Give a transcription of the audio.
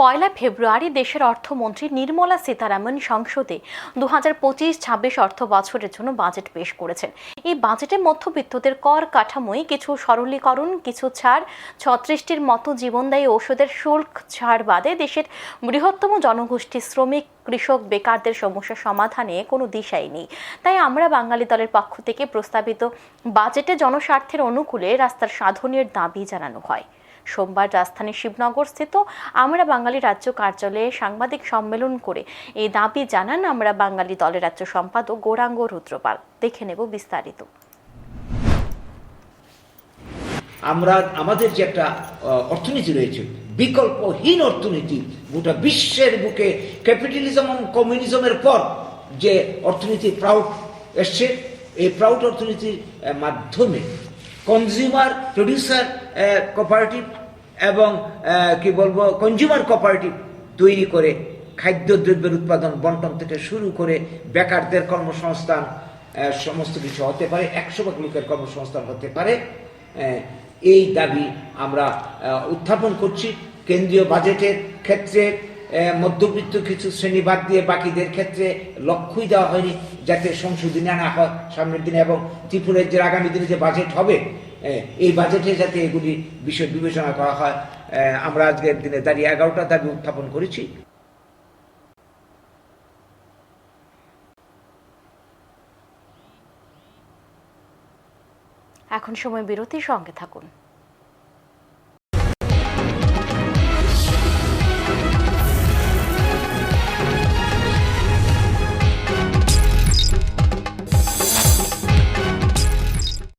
পয়লা ফেব্রুয়ারি দেশের অর্থমন্ত্রী নির্মলা সীতারামন সংসদে দু হাজার পঁচিশ ছাব্বিশ অর্থ বছরের জন্য বাজেট পেশ করেছেন। এই বাজেটে মধ্যবিত্তদের কর কাঠামোয় কিছু সরলীকরণ, কিছু ছাড়, ছত্রিশটির মতো জীবনদায়ী ওষুধের শুল্ক ছাড় বাদে দেশের বৃহত্তম জনগোষ্ঠী শ্রমিক কৃষক বেকারদের সমস্যা সমাধানে কোনো দিশাই নেই। তাই আমরা বাঙালি দলের পক্ষ থেকে প্রস্তাবিত বাজেটে জনস্বার্থের অনুকূলে রাস্তার সাধনের দাবি জানানো হয়। সোমবার রাজধানীর শিবনগর স্থিত আমরা বাঙালি রাজ্য কার্যালয়ে সাংবাদিক সম্মেলন করে এই দাবি জানান আমরা বাঙালি দলের রাজ্য সম্পাদক গৌরাঙ্গ রুদ্রপাল। দেখে নেব বিস্তারিত। আমরা, আমাদের যে একটা অর্থনীতি রয়েছে বিকল্পহীন অর্থনীতি, গোটা বিশ্বের বুকে ক্যাপিটালিজম এবং কমিউনিজমের পর যে অর্থনীতি প্রাউড এসছে, এই প্রাউড অর্থনীতির মাধ্যমে কনজিউমার প্রডিউসার কোপারেটিভ এবং কি বলব কনজিউমার কোপারেটিভ তৈরি করে খাদ্যদ্রব্যের উৎপাদন, বন্টন থেকে শুরু করে বেকারদের কর্মসংস্থান সমস্ত কিছু হতে পারে, একশো ভাগ লোকের কর্মসংস্থান হতে পারে এই দাবি আমরা উত্থাপন করছি। কেন্দ্রীয় বাজেটের ক্ষেত্রে মধ্যবিত্ত কিছু শ্রেণি বাদ দিয়ে বাকিদের ক্ষেত্রে লক্ষ্যই দেওয়া হয়নি যাতে সংশোধনী আনা হয় সামনের দিনে এবং ত্রিপুরের যে আগামী দিনে যে বাজেট হবে এই বাজেটে যাতে এগুলি বিষয় বিবেচনা করা হয়। আমরা আজকের দিনে দাঁড়িয়ে এগারোটা দাবি উত্থাপন করেছি। এখন সময় বিরতির সঙ্গে থাকুন।